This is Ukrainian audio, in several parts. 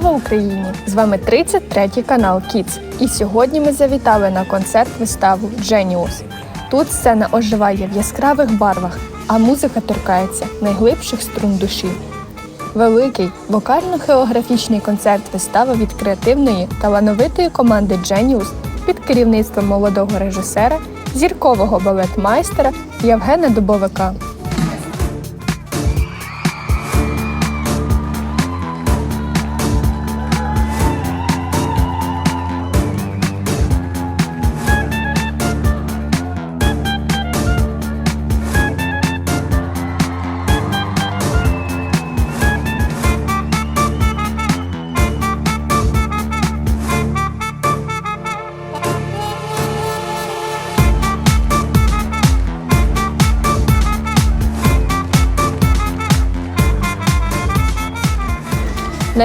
Слава Україні! З вами 33 канал Kids. І сьогодні ми завітали на концерт-виставу Genius. Тут сцена оживає в яскравих барвах, а музика торкається найглибших струн душі. Великий вокально-хеографічний концерт вистави від креативної талановитої команди Genius під керівництвом молодого режисера, зіркового балетмайстера Євгена Дубовика.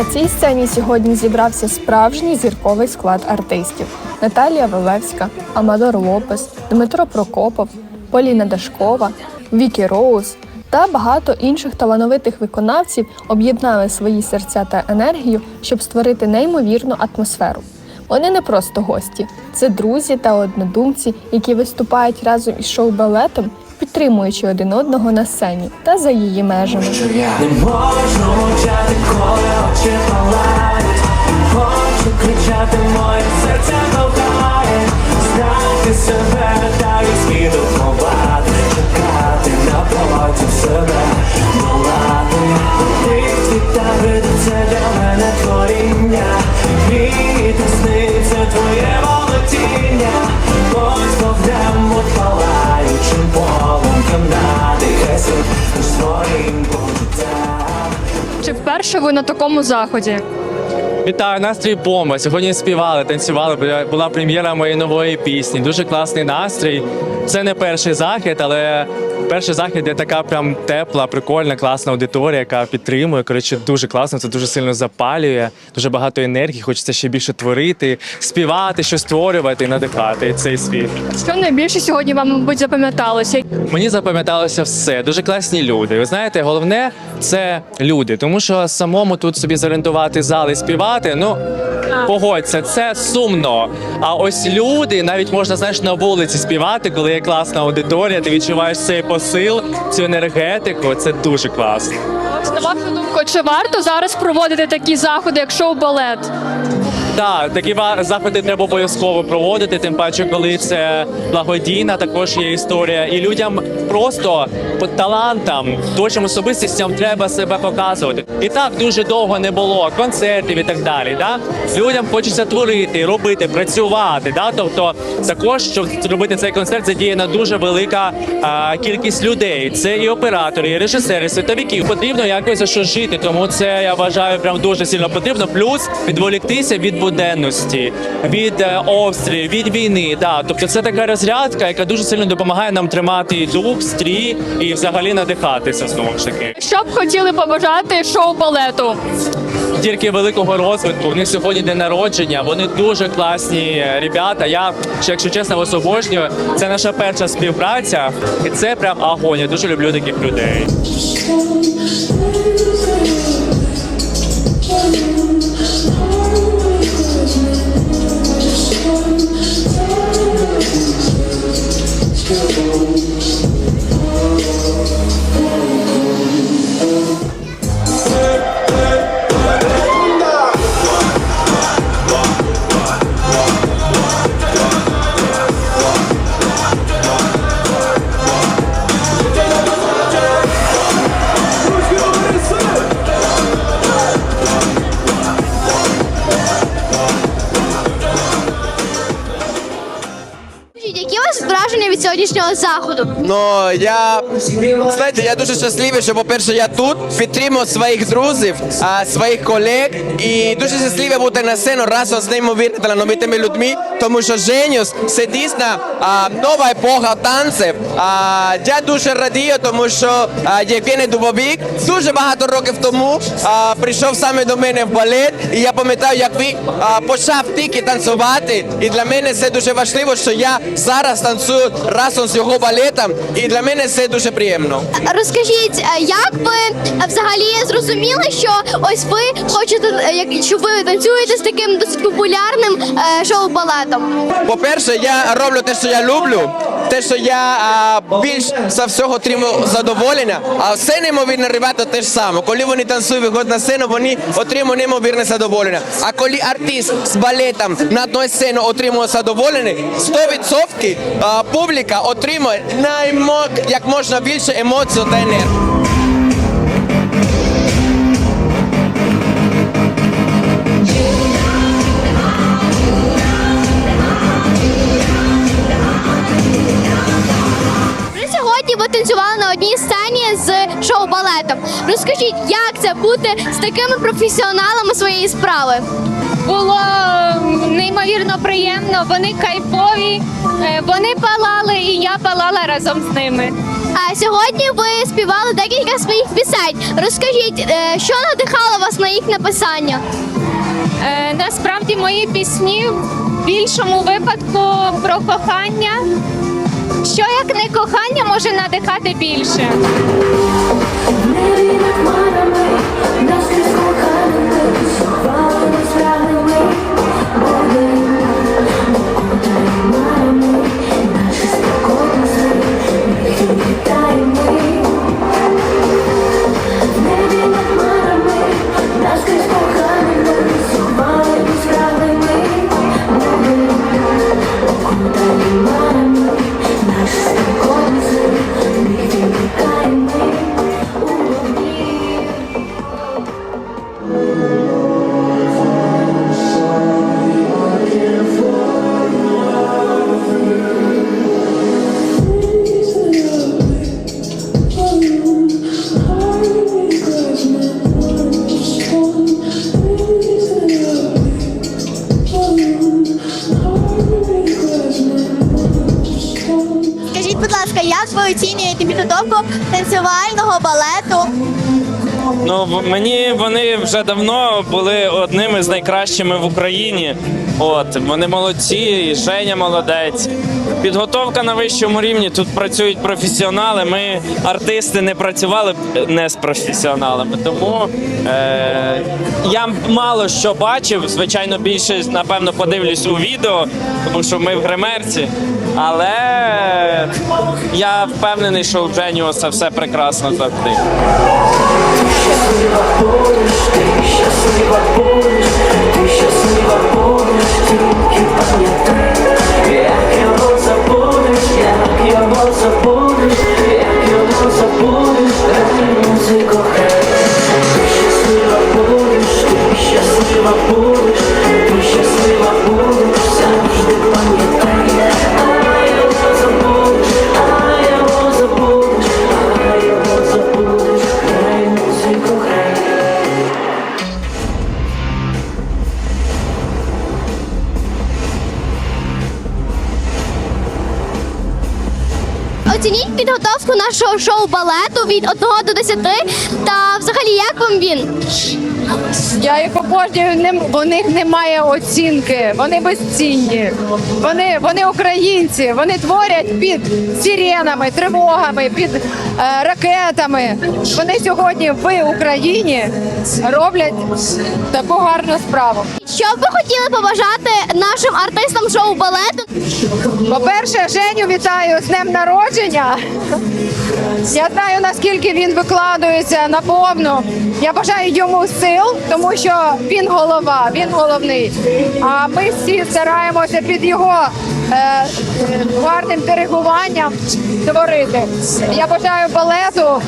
На цій сцені сьогодні зібрався справжній зірковий склад артистів: Наталія Валевська, Амадор Лопес, Дмитро Прокопов, Поліна Дашкова, Вікі Роуз та багато інших талановитих виконавців об'єднали свої серця та енергію, щоб створити неймовірну атмосферу. Вони не просто гості, це друзі та однодумці, які виступають разом із шоу-балетом, підтримуючи один одного на сцені та за її межами. Не можу мовчати, коли очі вперше ви на такому заході? Вітаю, настрій бомба. Сьогодні співали, танцювали. Була- прем'єра моєї нової пісні. Дуже класний настрій. Це не перший захід, але перший захід де така прям тепла, прикольна, класна аудиторія, яка підтримує. Коротше, дуже класно. Це дуже сильно запалює. Дуже багато енергії. Хочеться ще більше творити, співати, щось створювати, надихати цей світ. Що найбільше сьогодні вам, мабуть, запам'яталося? Мені запам'яталося все. Дуже класні люди. Ви знаєте, головне це люди, тому що самому тут собі зорієнтувати зал і співати. Ну погодься, це сумно. А ось люди навіть можна знаєш на вулиці співати, коли є класна аудиторія. Ти відчуваєш цей посил, цю енергетику. Це дуже класно. На вашу думку, чи варто зараз проводити такі заходи, як шоу-балет? Так, такі заходи треба обов'язково проводити, тим паче, коли це благодійна, також є історія. І людям просто по талантам, творчим особистостям треба себе показувати. І так дуже довго не було концертів і так далі. Да? Людям хочеться творити, робити, працювати. Да? Тобто, також, щоб зробити цей концерт, задіяна дуже велика а, кількість людей. Це і оператори, і режисери, і світовики. Потрібно якось за що жити, тому це я вважаю прям дуже сильно потрібно. Плюс відволіктися від буденності, від е, обстрілів, від війни. Да. Тобто це така розрядка, яка дуже сильно допомагає нам тримати дух, стрій і взагалі надихатися знову ж таки. Що б хотіли побажати шоу-балету? Тільки великого розвитку. У них сьогодні день народження. Вони дуже класні ребята. Я якщо чесно, вас обожнюю. Це наша перша співпраця, і це прям агонь. Я дуже люблю таких людей. Заходу? Ну я знаєте, я дуже щасливий, що по-перше, я тут підтримую своїх друзів, своїх колег і дуже щасливий бути на сцену разом з неймовірно талановитими людьми, тому що Женюс це дійсно а, нова епоха танців. А, я дуже радію, тому що а, Євгеній Дубовік дуже багато років тому а, прийшов саме до мене в балет, і я пам'ятаю, як він а, почав тільки танцювати. І для мене це дуже важливо, що я зараз танцюють разом з його балетом, і для мене це дуже приємно. Розкажіть, е, як ви е, взагалі зрозуміли, що ось ви хочете, е, що ви танцюєте з таким досить популярним шоу-балетом? По-перше, я роблю те, що я люблю, те, що я а, більш за всього отримав задоволення, а все неймовірно ребята те ж саме. Коли вони танцюють виходять на сцену, вони отримують неймовірне задоволення. А коли артист з балетом на одній сцені отримує задоволення, 100% а, публіка отримує наймо, як можна більше емоцій та енергії. Танцювали на одній сцені з шоу-балетом. Розкажіть, як це бути з такими професіоналами своєї справи? було неймовірно приємно. Вони кайфові, е, вони палали, і я палала разом з ними. А сьогодні ви співали декілька своїх пісень. Розкажіть, е, що надихало вас на їх написання? Е, Насправді мої пісні в більшому випадку про кохання. Що як не кохання може надихати більше? Мені вони вже давно були одними з найкращими в Україні. От вони молодці, і Женя молодець. Підготовка на вищому рівні. Тут працюють професіонали. Ми артисти не працювали не з професіоналами. Тому е- я мало що бачив. Звичайно, більше напевно подивлюсь у відео, тому що ми в гримерці. Але я впевнений, що у Дженіуса все прекрасно завжди. Оцініть підготовку нашого шоу-балету від 1 до 10 та взагалі як вам він? Я їх обожнюю, у них немає оцінки, вони безцінні. Вони, вони українці, вони творять під сиренами, тривогами, під е, ракетами. Вони сьогодні в Україні роблять таку гарну справу. Що б ви хотіли побажати нашим артистам шоу-балету? По-перше, Женю вітаю з днем народження. Я знаю, наскільки він викладується на повну. Я бажаю йому сил, тому що він голова, він головний. А ми всі стараємося під його е, гарним диригуванням творити. Я бажаю балету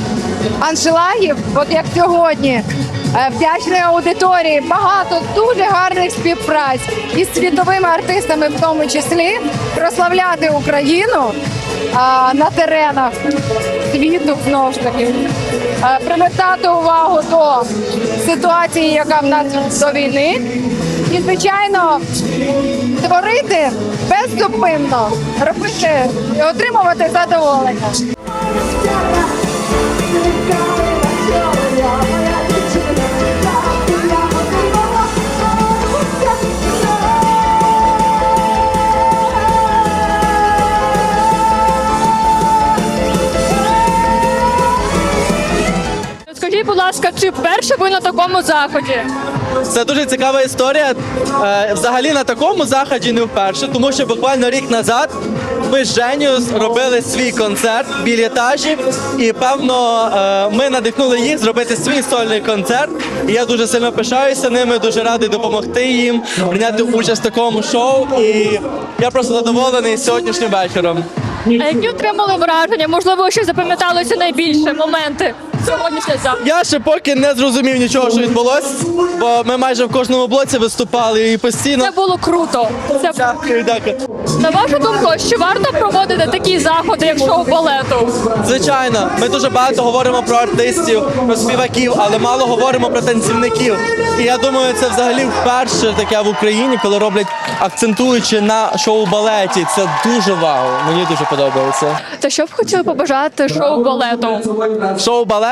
аншлагів, от як сьогодні. е, Вдячної аудиторії, багато дуже гарних співпраць із світовими артистами, в тому числі прославляти Україну а, на теренах світу знову ж таки, а, привертати увагу до ситуації, яка в нас до війни, і звичайно творити беззупинно, робити і отримувати задоволення. Чи вперше ви на такому заході? Це дуже цікава історія. Е, Взагалі на такому заході не вперше, тому що буквально рік назад ми з Женю робили свій концерт в білетажі, і певно е, ми надихнули їх зробити свій сольний концерт. І я дуже сильно пишаюся ними, дуже радий допомогти їм прийняти участь в такому шоу. І я просто задоволений сьогоднішнім вечором. А які отримали враження? Можливо, що запам'яталося найбільше моменти сьогоднішнього заходу? Я ще поки не зрозумів нічого, що відбулось, бо ми майже в кожному блоці виступали і постійно. Це було круто. Це Дякую, дякую. на вашу думку, чи варто проводити такі заходи, як шоу балету? Звичайно, ми дуже багато говоримо про артистів, про співаків, але мало говоримо про танцівників. І я думаю, це взагалі вперше таке в Україні, коли роблять акцентуючи на шоу-балеті. Це дуже вау. Мені дуже подобається. Та що б хотіли побажати шоу балету?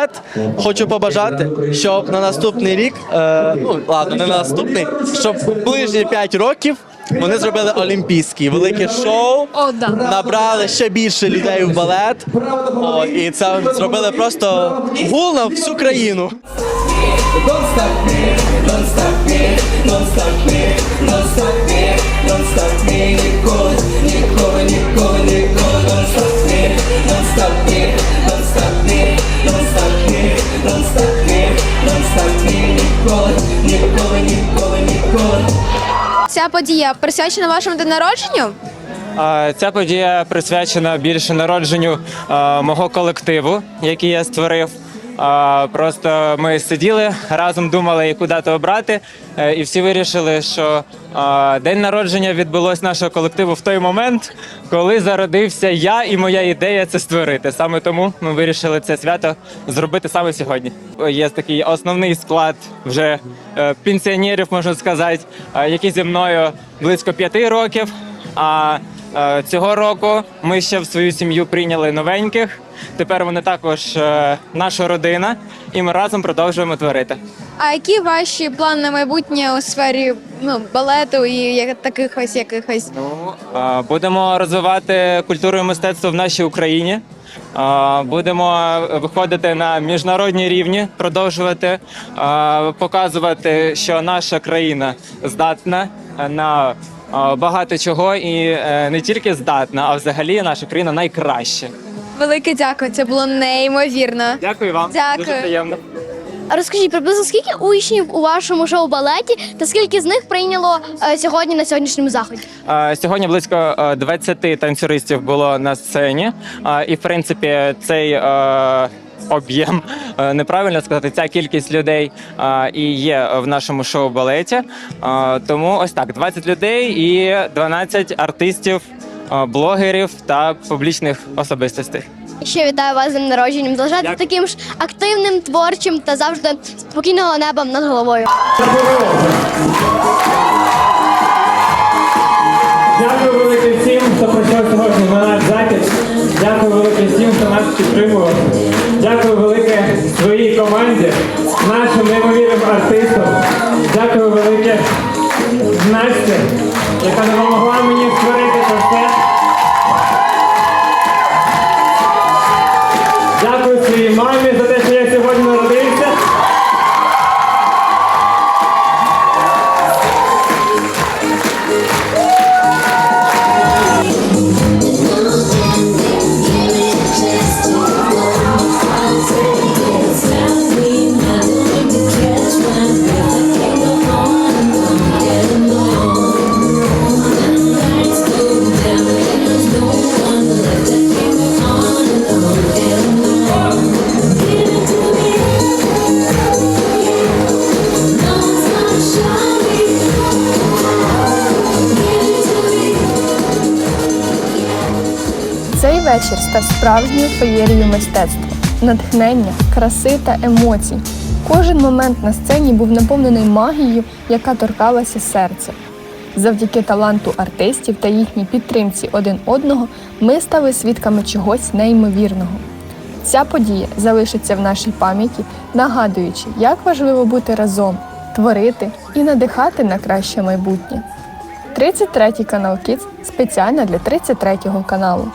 Шоу-балет хочу побажати, щоб на наступний рік, е, ну ладно, не на наступний, щоб в ближні 5 років вони зробили олімпійський велике шоу. О, да. набрали ще більше людей в балет. О, і це зробили просто гул на всю країну. Ця подія присвячена вашому день народженню? Ця подія присвячена більше народженню мого колективу, який я створив. Просто ми сиділи разом, думали, яку дату обрати, е, і всі вирішили, що день народження відбулось нашого колективу в той момент, коли зародився я і моя ідея це створити. Саме тому ми вирішили це свято зробити саме сьогодні. Є такий основний склад вже е, пенсіонерів, можна сказати, е, які зі мною близько п'яти років. А цього року ми ще в свою сім'ю прийняли новеньких. Тепер вони також е, наша родина, і ми разом продовжуємо творити. А які ваші плани на майбутнє у сфері ну, балету і таких ось якихось? Ну, е, будемо розвивати культуру і мистецтво в нашій Україні. Е, Будемо виходити на міжнародні рівні, продовжувати е, показувати, що наша країна здатна на е, багато чого і е, не тільки здатна, а взагалі наша країна найкраща. Велике дякую, це було неймовірно. Дякую вам. Дякую. Дуже приємно. Розкажіть, приблизно скільки учнів у вашому шоу балеті та скільки з них прийняло е, сьогодні на сьогоднішньому заході? Е, Сьогодні близько е, 20 танцюристів було на сцені, Е, і в принципі цей. е, Об'єм е, неправильно сказати, ця кількість людей е, і є в нашому шоу балеті. Е, Тому ось так: 20 людей і 12 артистів, блогерів та публічних особистостей. Ще вітаю вас з днем народженням. Залишайте Дякую. таким ж активним, творчим та завжди спокійного неба над головою. Дякую велике всім, хто прийшов сьогодні на наш захід. Дякую велике всім, хто нас підтримував. Дякую велике своїй команді, нашим неймовірним артистам. Дякую велике Насті, яка допомогла мені став справжньою феєрією мистецтва, натхнення, краси та емоцій. Кожен момент на сцені був наповнений магією, яка торкалася серця. Завдяки таланту артистів та їхній підтримці один одного ми стали свідками чогось неймовірного. Ця подія залишиться в нашій пам'яті, нагадуючи, як важливо бути разом, творити і надихати на краще майбутнє. 33 канал Kids спеціально для 33 каналу.